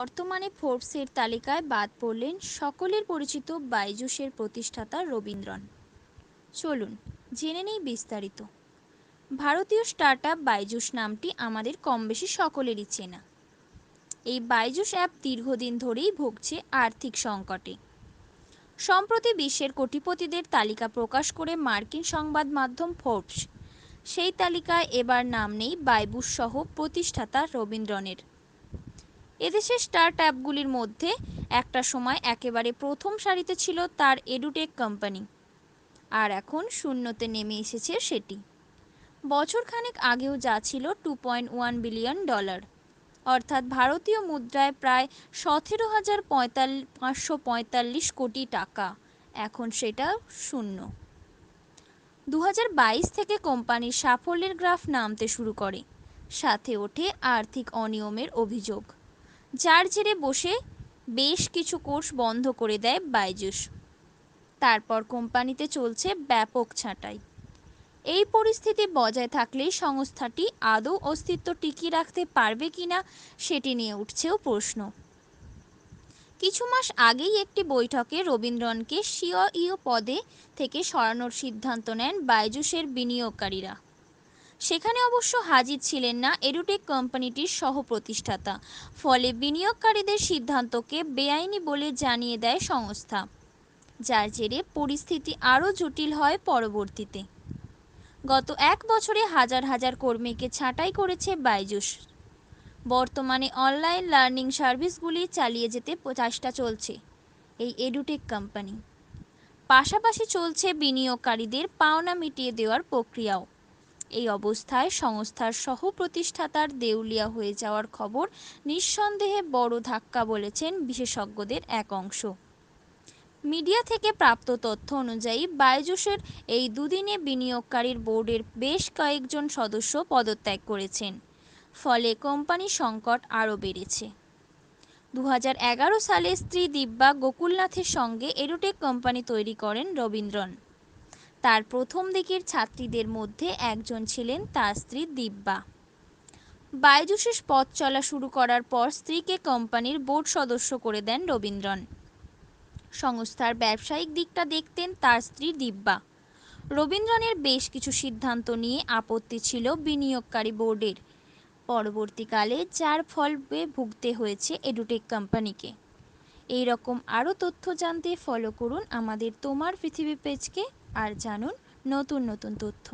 বর্তমানে ফোর্বসের তালিকায় বাদ পড়লেন সকলের পরিচিত বাইজুসের প্রতিষ্ঠাতা রবীন্দ্রন। চলুন, জেনে নেই বিস্তারিত। ভারতীয় স্টার্টআপ বাইজুস নামটি আমাদের কম বেশি সকলেরই চেনা। এই বাইজুস অ্যাপ দীর্ঘদিন ধরেই ভুগছে আর্থিক সংকটে। সম্প্রতি বিশ্বের কোটিপতিদের তালিকা প্রকাশ করে মার্কিন সংবাদ মাধ্যম ফোর্বস, সেই তালিকায় এবার নাম নেই বাইবুস সহ প্রতিষ্ঠাতা রবীন্দ্রনের। এদেশের স্টার্ট অ্যাপগুলির মধ্যে একটা সময় একেবারে প্রথম সারিতে ছিল তার এডুটেক কোম্পানি। আর এখন শূন্যতে নেমে এসেছে সেটি। বছরখানেক আগেও যা ছিল two point one billion dollar অর্থাৎ ভারতীয় মুদ্রায় প্রায় সতেরো হাজার পাঁচশো পঁয়তাল্লিশ কোটি টাকা। এখন সেটা শূন্য। দু থেকে কোম্পানির সাফল্যের গ্রাফ নামতে শুরু করে। সাথে ওঠে আর্থিক অনিয়মের অভিযোগ। যার জেরে বসে বেশ কিছু কোর্স বন্ধ করে দেয় বাইজুস। তারপর কোম্পানিতে চলছে ব্যাপক ছাঁটাই। এই পরিস্থিতি বজায় থাকলেই সংস্থাটি আদৌ অস্তিত্ব টিকিয়ে রাখতে পারবে কিনা সেটি নিয়ে উঠছেও প্রশ্ন। কিছু মাস আগেই একটি বৈঠকে রবীন্দ্রনকে সিও পদে থেকে সরানোর সিদ্ধান্ত নেন বাইজুসের বিনিয়োগকারীরা। সেখানে অবশ্য হাজির ছিলেন না এডুটেক কোম্পানিটির সহ প্রতিষ্ঠাতা ফলে বিনিয়োগকারীদের সিদ্ধান্তকে বেআইনি বলে জানিয়ে দেয় সংস্থা, যার জেরে পরিস্থিতি আরও জটিল হয় পরবর্তীতে। গত এক বছরে হাজার হাজার কর্মীকে ছাঁটাই করেছে বাইজুস। বর্তমানে অনলাইন লার্নিং সার্ভিসগুলি চালিয়ে যেতে চেষ্টা চলছে এই এডুটেক কোম্পানি। পাশাপাশি চলছে বিনিয়োগকারীদের পাওনা মিটিয়ে দেওয়ার প্রক্রিয়াও। এই অবস্থায় সংস্থার সহ প্রতিষ্ঠাতার দেউলিয়া হয়ে যাওয়ার খবর নিঃসন্দেহে বড় ধাক্কা বলেছেন বিশেষজ্ঞদের এক অংশ। মিডিয়া থেকে প্রাপ্ত তথ্য অনুযায়ী বাইজুসের এই দুদিনে বিনিয়োগকারীর বোর্ডের বেশ কয়েকজন সদস্য পদত্যাগ করেছেন, ফলে কোম্পানি সংকট আরও বেড়েছে। দু হাজার এগারো সালে স্ত্রী দিব্যা গোকুলনাথের সঙ্গে এরোটেক কোম্পানি তৈরি করেন রবীন্দ্রন। তার প্রথম দিকের ছাত্রীদের মধ্যে একজন ছিলেন তার স্ত্রী দিব্যা। বাইজুসের পথ চলা শুরু করার পর স্ত্রীকে কোম্পানির বোর্ড সদস্য করে দেন রবীন্দ্রন। সংস্থার ব্যবসায়িক দিকটা দেখতেন তার স্ত্রী দিব্যা। রবীন্দ্রনের বেশ কিছু সিদ্ধান্ত নিয়ে আপত্তি ছিল বিনিয়োগকারী বোর্ডের। পরবর্তীকালে যার ফলে ভুগতে হয়েছে এডুটেক কোম্পানিকে। এই রকম আরও তথ্য জানতে ফলো করুন আমাদের তোমার পৃথিবী পেজকে। আর জানুন নতুন নতুন তথ্য।